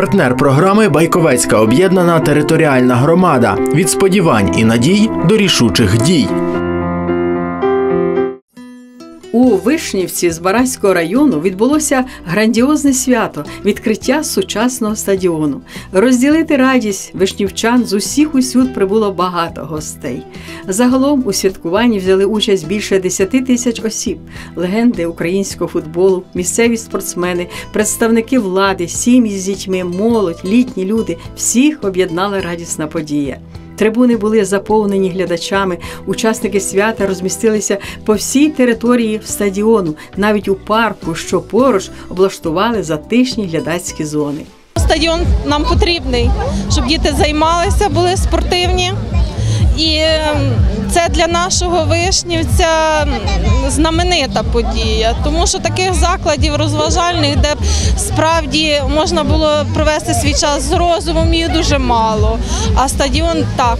Партнер програми Байковецька об'єднана територіальна громада від сподівань і надій до рішучих дій. У Вишнівці з Баранського району відбулося грандіозне свято відкриття сучасного стадіону. Розділити радість вишнівчан з усіх усюд прибуло багато гостей. Загалом у святкуванні взяли участь більше 10 тисяч осіб, легенди українського футболу, місцеві спортсмени, представники влади, сім'ї з дітьми, молодь, літні люди всіх об'єднала радісна подія. Трибуни були заповнені глядачами. Учасники свята розмістилися по всій території стадіону, навіть у парку, що поруч облаштували затишні глядацькі зони. Стадіон нам потрібний, щоб діти займалися, були спортивні. І ем, це для нашого вишнівця знаменита подія, тому що таких закладів розважальних, де б справді можна було провести свій час з розумом, їх дуже мало. А стадіон так,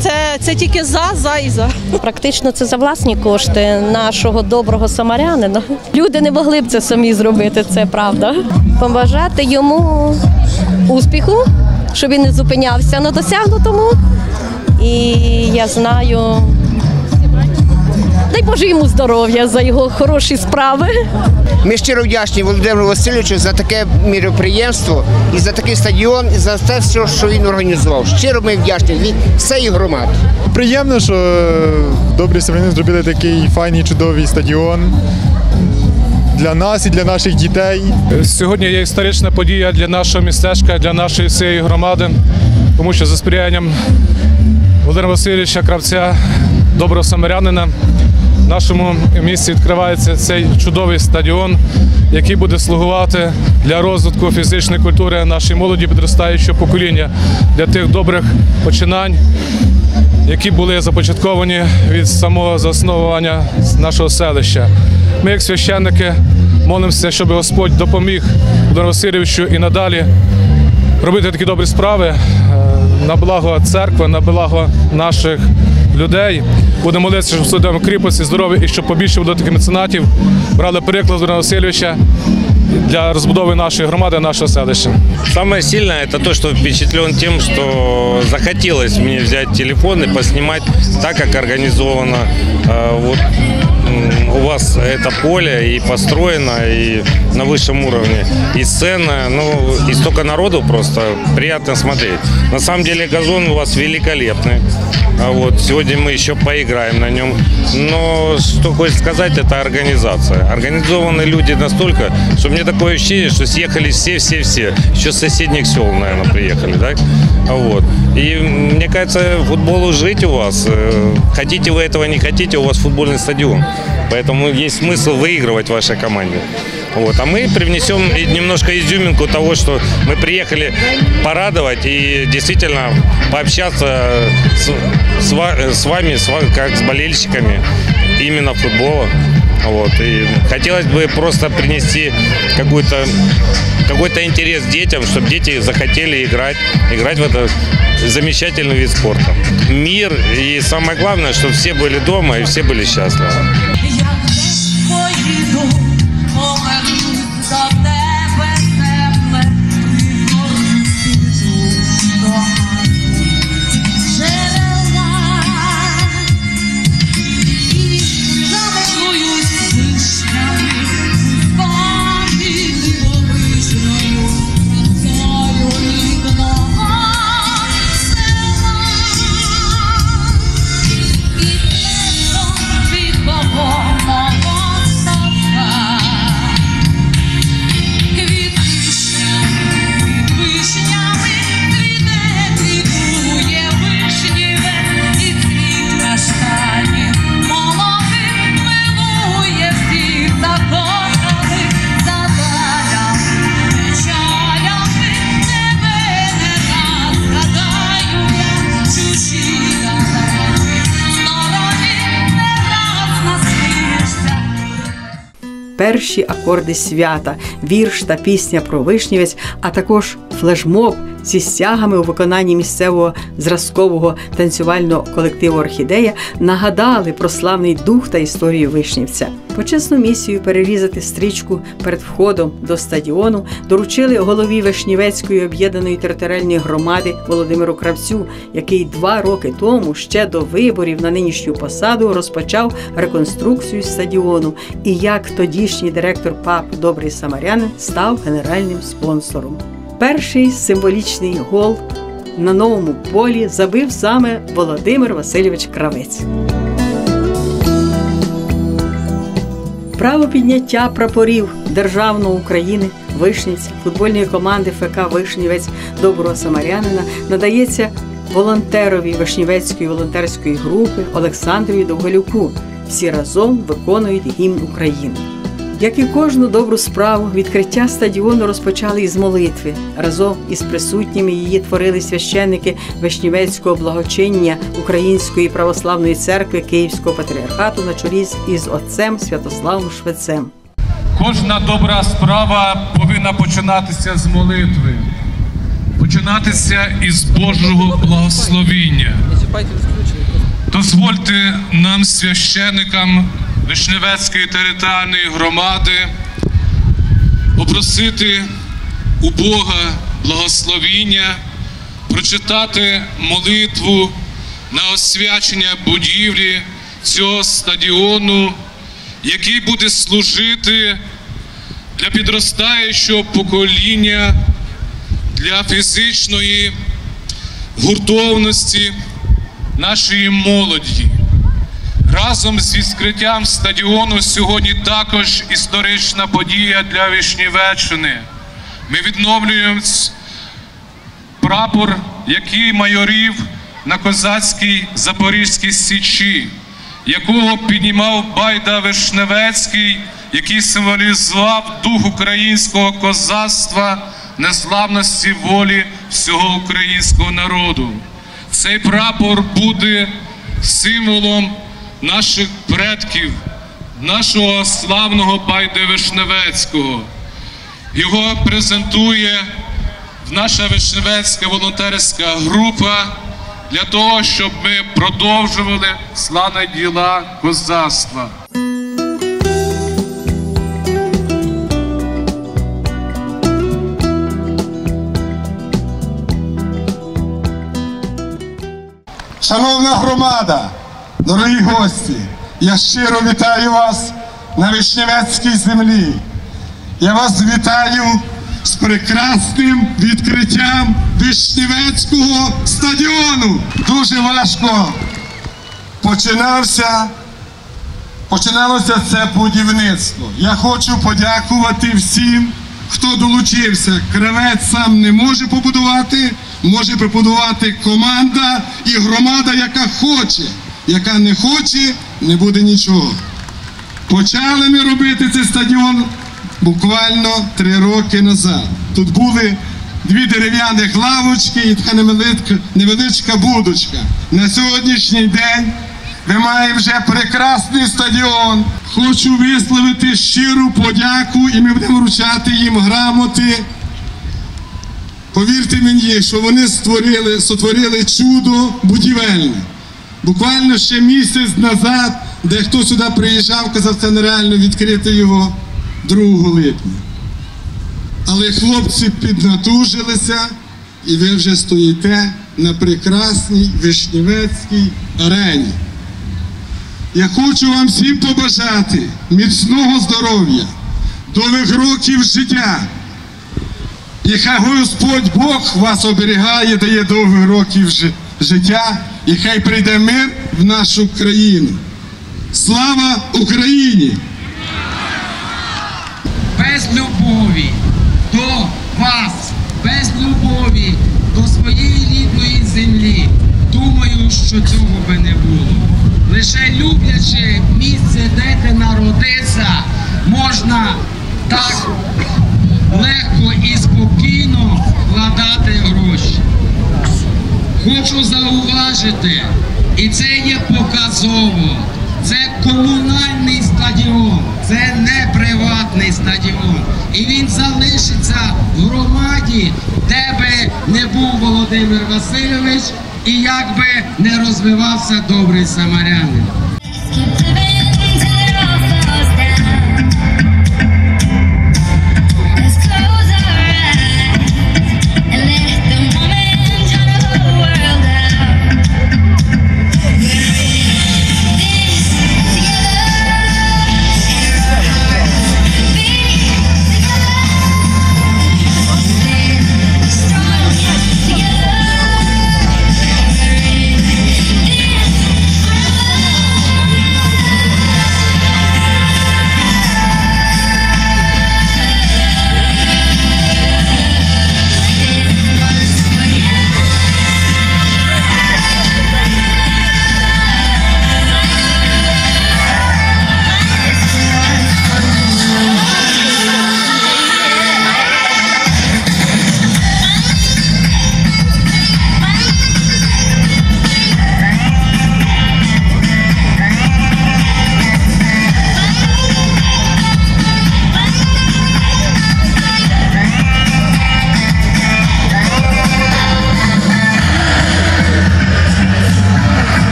це, це тільки за, за і за. Практично це за власні кошти нашого доброго самарянина. Люди не могли б це самі зробити, це правда. Побажати йому успіху, щоб він не зупинявся на досягнутому. І я знаю, дай Боже йому здоров'я за його хороші справи. Ми щиро вдячні Володимиру Васильовичу за таке міроприємство і за такий стадіон, і за те, все, що він організував. Щиро ми вдячні від всієї громади. Приємно, що е, добрі селяни зробили такий файний чудовий стадіон для нас і для наших дітей. Сьогодні є історична подія для нашого містечка, для нашої всієї громади, тому що за сприянням Володимира Васильовича Кравця, доброго самарянина, в нашому місті відкривається цей чудовий стадіон, який буде слугувати для розвитку фізичної культури нашої молоді підростаючого покоління, для тих добрих починань, які були започатковані від самого засновування нашого селища. Ми, як священники, молимося, щоб Господь допоміг Володимиру Васильовичу і надалі робити такі добрі справи е, на благо церкви, на благо наших людей. Будемо молитися, щоб судимо кріпості, здоров'я і щоб побільше було таких меценатів брали приклад Володимира Васильовича для розбудови нашої громади, нашого селища. Самое сильное это то, что впечатлен тем, что захотелось мне взять телефон и поснимать так, как организовано э, вот у вас это поле и построено и на высшем уровне и сцена, ну и столько народу просто приятно смотреть. На самом деле газон у вас великолепный. А вот сегодня мы еще поиграем на нем. Но что хочется сказать, это организация. Организованные люди настолько, что мне такое ощущение, что съехали все-все-все. Еще с соседних сел, наверное, приехали, да? Вот. И мне кажется, футболу жить у вас. э, Хотите вы этого, не хотите, у вас футбольный стадион. Поэтому есть смысл выигрывать вашей команде. Вот. А мы привнесем немножко изюминку того, что мы приехали порадовать и действительно пообщаться с, с ва- с вами, с как с болельщиками именно футбола. Вот. И хотелось бы просто принести какую-то какой-то интерес детям, чтобы дети захотели играть, играть в этот замечательный вид спорта. Мир и самое главное, чтобы все были дома и все были счастливы. Перші акорди свята, вірш та пісня про вишнівець, а також флешмоб зі стягами у виконанні місцевого зразкового танцювального колективу Орхідея нагадали про славний дух та історію Вишнівця. Почесну місію перерізати стрічку перед входом до стадіону доручили голові Вишнівецької об'єднаної територіальної громади Володимиру Кравцю, який два роки тому, ще до виборів на нинішню посаду, розпочав реконструкцію стадіону. І як тодішній директор ПАП Добрий Самарянин став генеральним спонсором. Перший символічний гол на новому полі забив саме Володимир Васильович Кравець. Право підняття прапорів Державної України Вишнівці футбольної команди ФК Вишнівець Доброго Самарянина надається волонтерові Вишнівецької волонтерської групи Олександрію Довголюку. Всі разом виконують гімн України. Як і кожну добру справу, відкриття стадіону розпочали із молитви. Разом із присутніми її творили священники Вишнівецького благочиння Української православної церкви Київського патріархату на чолі із отцем Святославом Швецем. Кожна добра справа повинна починатися з молитви, починатися із Божого благословіння. Дозвольте нам, священикам Вишневецької територіальної громади, попросити у Бога благословіння, прочитати молитву на освячення будівлі цього стадіону, який буде служити для підростаючого покоління, для фізичної гуртовності нашої молоді. Разом з відкриттям стадіону сьогодні також історична подія для Вишнівеччини. Ми відновлюємо прапор, який майорів на козацькій Запорізькій Січі, якого піднімав Байда Вишневецький, який символізував дух українського козацтва, незламності волі всього українського народу. Цей прапор буде символом наших предків, нашого славного Байди Вишневецького. Його презентує наша Вишневецька волонтерська група для того, щоб ми продовжували славні діла козацтва. Шановна громада, дорогі гості, я щиро вітаю вас на Вишневецькій землі. Я вас вітаю з прекрасним відкриттям Вишневецького стадіону. Дуже важко починався, починалося це будівництво. Я хочу подякувати всім, хто долучився. Кравець сам не може побудувати, може побудувати команда і громада, яка хоче. Яка не хоче, не буде нічого. Почали ми робити цей стадіон буквально три роки назад. Тут були дві дерев'яні лавочки і така невеличка, невеличка будочка. На сьогоднішній день ми маємо вже прекрасний стадіон. Хочу висловити щиру подяку і ми будемо вручати їм грамоти. Повірте мені, що вони створили, сотворили чудо будівельне. Буквально ще місяць назад, де хто сюди приїжджав, казав, це нереально відкрити його 2 липня. Але хлопці піднатужилися, і ви вже стоїте на прекрасній Вишнівецькій арені. Я хочу вам всім побажати міцного здоров'я, довгих років життя. І хай Господь Бог вас оберігає, дає довгих років життя, і хай прийде мир в нашу країну. Слава Україні! без любові до вас, без любові до своєї рідної землі. Думаю, що цього би не було. Лише люблячи місце, де ти народився, можна так легко і спокійно вкладати гроші. Хочу зауважити, і це є показово. Це комунальний стадіон, це не приватний стадіон. І він залишиться в громаді, де би не був Володимир Васильович і як би не розвивався добрий самарянин.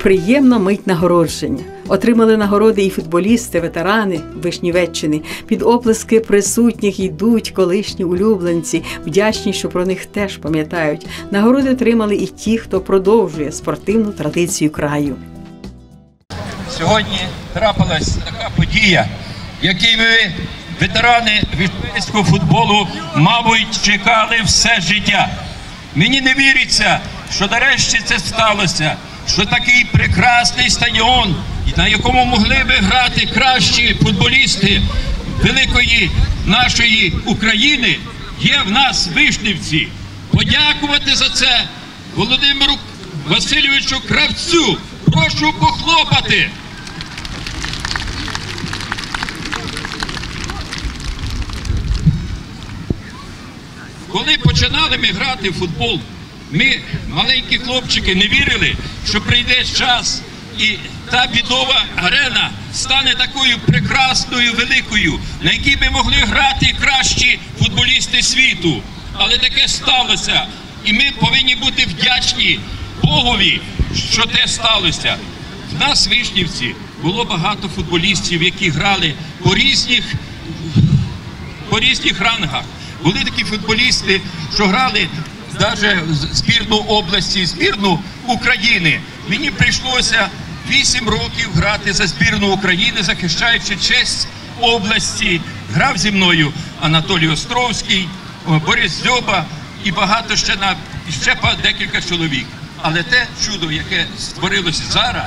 Приємна мить нагородження. Отримали нагороди і футболісти, ветерани Вишнівеччини. Під оплески присутніх йдуть колишні улюбленці, вдячні, що про них теж пам'ятають. Нагороди отримали і ті, хто продовжує спортивну традицію краю. Сьогодні трапилась така подія, якій ми, ветерани віжницького футболу, мабуть, чекали все життя. Мені не віриться, що нарешті це сталося, що такий прекрасний стадіон, на якому могли би грати кращі футболісти великої нашої України, є в нас Вишнівці. Подякувати за це Володимиру Васильовичу Кравцю. Прошу похлопати. Коли починали ми грати в футбол, ми, маленькі хлопчики, не вірили, що прийде час і та бідова арена стане такою прекрасною, великою, на якій би могли грати кращі футболісти світу. Але таке сталося. І ми повинні бути вдячні Богові, що те сталося. В нас Вишнівці було багато футболістів, які грали по різних по різних рангах. Були такі футболісти, що грали навіть збірну області, збірну України. Мені прийшлося 8 років грати за збірну України, захищаючи честь області. Грав зі мною Анатолій Островський, Борис Дзьоба і багато ще на ще декілька чоловік. Але те чудо, яке створилося зараз,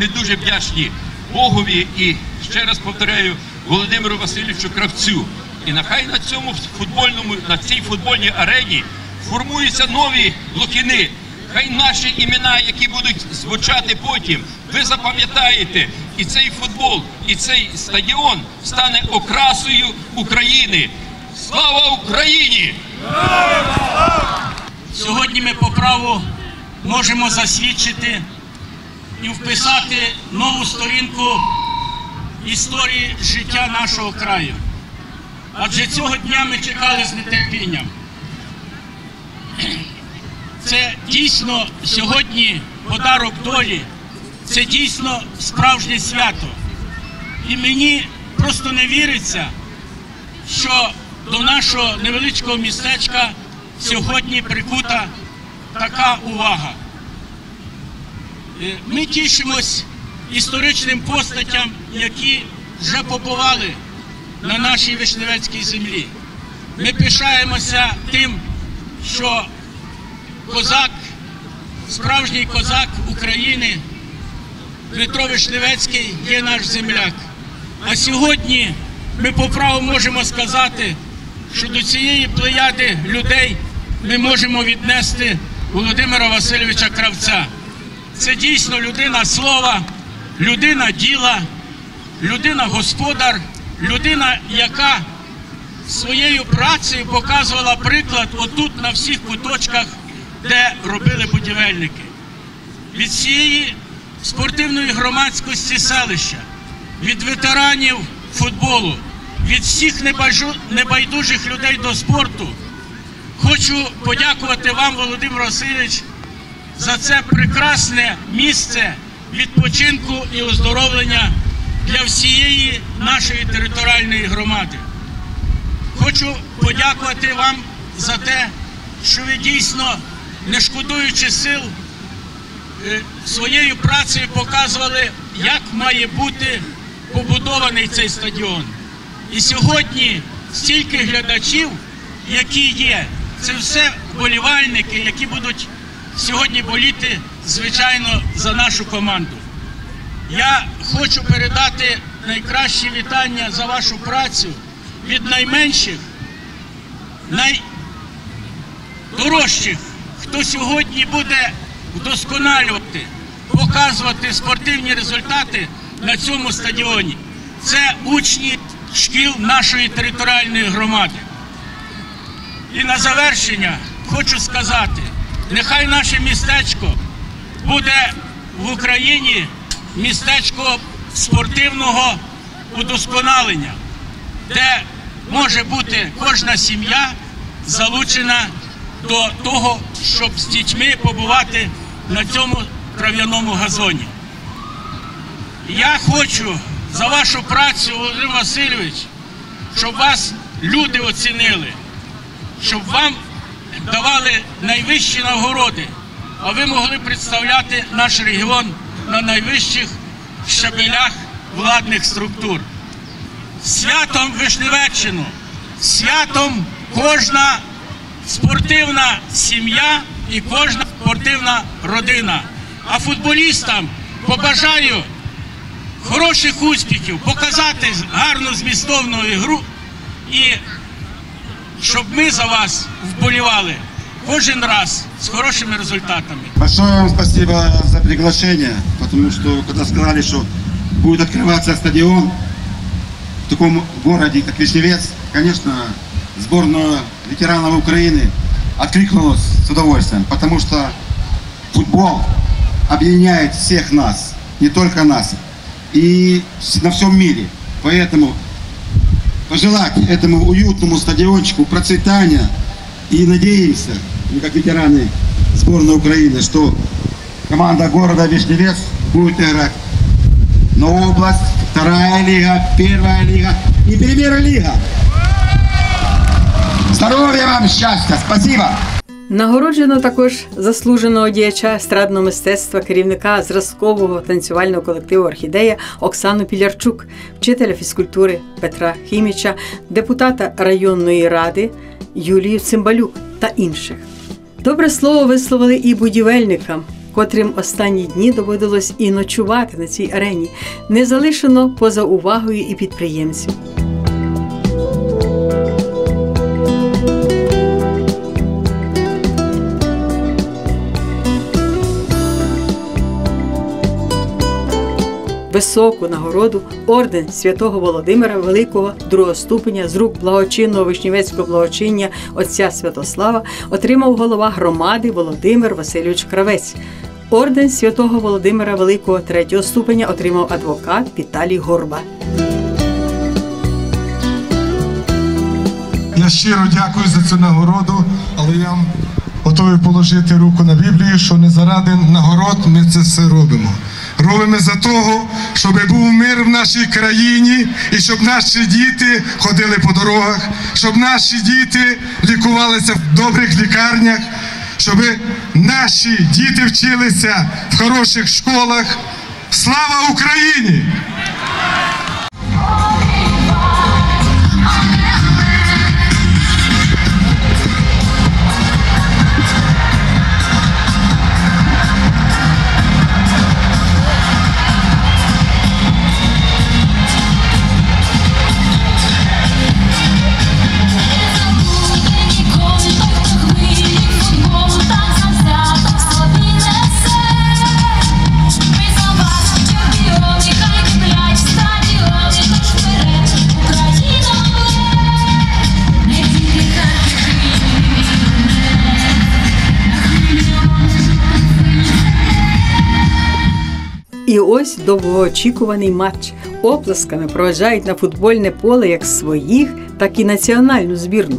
ми дуже вдячні Богові і ще раз повторяю Володимиру Васильовичу Кравцю. І нехай на цьому футбольному, на цій футбольній арені формуються нові лукіни. Хай наші імена, які будуть звучати потім, ви запам'ятаєте, і цей футбол, і цей стадіон стане окрасою України. Слава Україні! Сьогодні ми по праву можемо засвідчити і вписати нову сторінку історії життя нашого краю. Адже цього дня ми чекали з нетерпінням. Це дійсно сьогодні подарок долі, це дійсно справжнє свято. І мені просто не віриться, що до нашого невеличкого містечка сьогодні прикута така увага. Е, Ми тішимось історичним постатям, які вже побували на нашій Вишневецькій землі. Ми пишаємося тим, що козак, справжній козак України, Дмитро Вишневецький є наш земляк. А сьогодні ми по праву можемо сказати, що до цієї плеяди людей ми можемо віднести Володимира Васильовича Кравця. Це дійсно людина слова, людина діла, людина господар, людина, яка своєю працею показувала приклад отут на всіх куточках, де робили будівельники. Від цієї спортивної громадськості селища, від ветеранів футболу, від всіх небайдужих людей до спорту. Хочу подякувати вам, Володимир Васильович, за це прекрасне місце відпочинку і оздоровлення для всієї нашої територіальної громади. Хочу подякувати вам за те, що ви дійсно, не шкодуючи сил, е, своєю працею показували, як має бути побудований цей стадіон. І сьогодні стільки глядачів, які є, це все вболівальники, які будуть сьогодні боліти, звичайно, за нашу команду. Я хочу передати найкращі вітання за вашу працю від найменших, найдорожчих, хто сьогодні буде вдосконалювати, показувати спортивні результати на цьому стадіоні. Це учні шкіл нашої територіальної громади. І на завершення хочу сказати, нехай наше містечко буде в Україні містечко спортивного удосконалення, де може бути кожна сім'я залучена до того, щоб з дітьми побувати на цьому трав'яному газоні. Я хочу за вашу працю, Володимир Васильович, щоб вас люди оцінили, щоб вам давали найвищі нагороди, а ви могли представляти наш регіон на найвищих щабелях владних структур. Святом Вишневеччину, святом кожна спортивна сім'я і кожна спортивна родина. А футболістам побажаю хороших успіхів, показати гарну змістовну ігру і щоб ми за вас вболівали кожен раз з хорошими результатами. Большое вам спасибо за приглашение, потому что когда сказали, что будет открываться стадион в таком городе, как Вишневец, конечно, сборная ветеранов Украины откликнулась с удовольствием, потому что футбол объединяет всех нас, не только нас, и на всем мире. Поэтому пожелать этому уютному стадиончику процветания и надеемся, мы как ветераны сборной Украины, что команда города Вишневец будет играть на область, вторая лига, первая лига и премьер-лига. Здоровья вам, счастья, спасибо! Нагороджено також заслуженого діяча естрадного мистецтва, керівника зразкового танцювального колективу Орхідея Оксану Пілярчук, вчителя фізкультури Петра Хіміча, депутата районної ради Юлію Цимбалюк та інших. Добре слово висловили і будівельникам, котрим останні дні доводилось і ночувати на цій арені, не залишено поза увагою і підприємців. Високу нагороду орден святого Володимира Великого другого ступеня з рук благочинного вишнівецького благочиння отця Святослава отримав голова громади Володимир Васильович Кравець. Орден святого Володимира Великого третього ступеня отримав адвокат Віталій Горба. Я щиро дякую за цю нагороду, але я готовий положити руку на Біблію, що не заради нагород ми це все робимо. Робимо за того, щоб був мир в нашій країні і щоб наші діти ходили по дорогах, щоб наші діти лікувалися в добрих лікарнях, щоб наші діти вчилися в хороших школах. Слава Україні! Ось довгоочікуваний матч. Оплесками проважають на футбольне поле як своїх, так і національну збірну.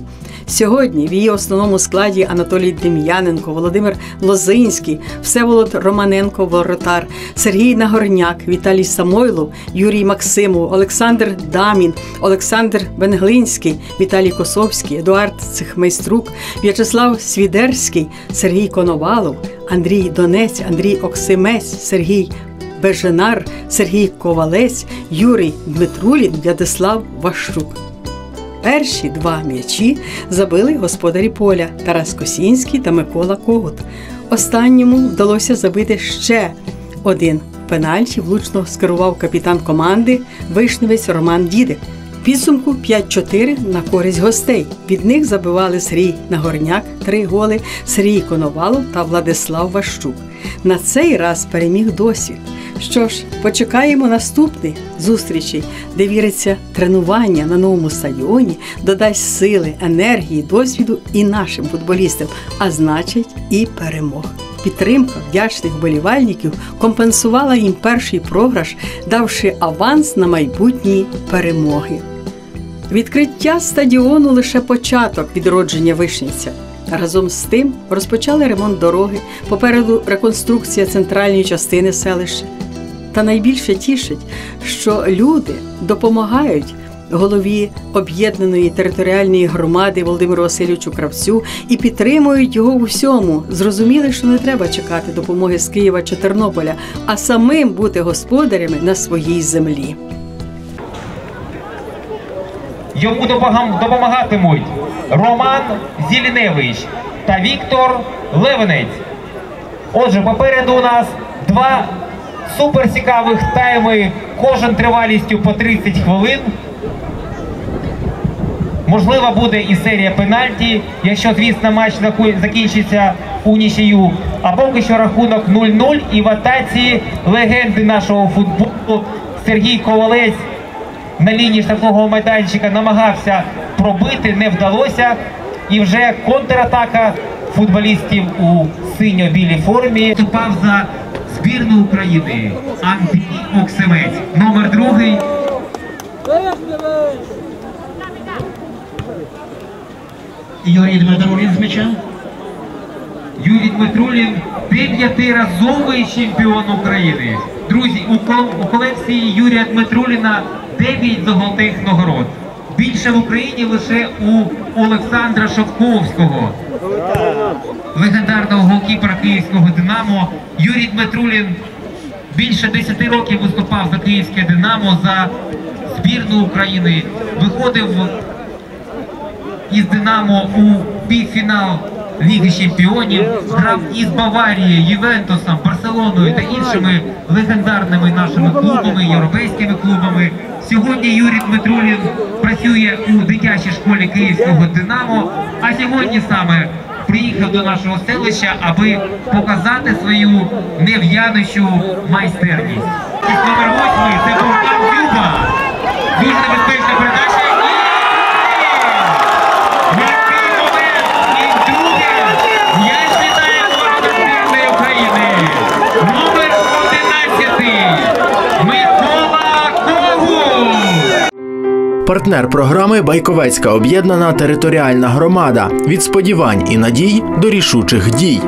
Сьогодні в її основному складі Анатолій Дем'яненко, Володимир Лозинський, Всеволод Романенко, воротар, Сергій Нагорняк, Віталій Самойлов, Юрій Максимов, Олександр Дамін, Олександр Бенглинський, Віталій Косовський, Едуард Цихмейструк, В'ячеслав Свідерський, Сергій Коновалов, Андрій Донець, Андрій Оксимець, Сергій Беженар, Сергій Ковалець, Юрій Дмитрулін, В'ядислав Ващук. Перші два м'ячі забили господарі поля Тарас Косінський та Микола Когут. Останньому вдалося забити ще один пенальті. Влучно скерував капітан команди вишневець Роман Дідик. Підсумку 5-4 на користь гостей. Від них забивали Сергій Нагорняк, три голи, Сергій Коновалов та Владислав Ващук. На цей раз переміг досвід. Що ж, почекаємо наступних зустрічей, де віриться тренування на новому стадіоні, додасть сили, енергії, досвіду і нашим футболістам, а значить, і перемог. Підтримка вдячних вболівальників компенсувала їм перший програш, давши аванс на майбутні перемоги. Відкриття стадіону лише початок відродження Вишнівця. Разом з тим розпочали ремонт дороги, попереду реконструкція центральної частини селища. Та найбільше тішить, що люди допомагають голові об'єднаної територіальної громади Володимиру Васильовичу Кравцю і підтримують його у всьому. Зрозуміли, що не треба чекати допомоги з Києва чи Тернополя, а самим бути господарями на своїй землі. Йому допомагатимуть Роман Зіліневич та Віктор Левенець. Отже, попереду у нас два суперцікавих тайми, кожен тривалістю по 30 хвилин. Можливо, буде і серія пенальті, якщо, звісно, матч закінчиться у нічию. А поки що рахунок 0-0 і в атаці легенди нашого футболу Сергій Ковалець на лінії штрафного майданчика намагався пробити, не вдалося. І вже контратака футболістів у синьо-білій формі вступав за збірну України Андрій Оксимець, номер другий. Юрій Дмитрулін з м'яча. Юрій Дмитрулін дев'ятиразовий чемпіон України. Друзі, у, кол- у колекції Юрія Дмитруліна 9 золотих нагород. Більше в Україні лише у Олександра Шовковського, легендарного голкіпера київського Динамо. Юрій Дмитрулін більше 10 років виступав за київське Динамо за збірну України. Виходив із Динамо у півфінал Ліги Чемпіонів, грав із Баварією, Ювентусом, Барселоною та іншими легендарними нашими клубами, європейськими клубами. Сьогодні Юрій Дмитрулін працює у дитячій школі Київського Динамо, а сьогодні саме приїхав до нашого селища, аби показати свою нев'янущу майстерність. Номер восьмий це був Антюба. Дуже небезпечна передача. Який момент! І друге м'яч літає в ворота збірної України. Номер 11. Микола Когут. Партнер програми Байковецька об'єднана територіальна громада від сподівань і надій до рішучих дій.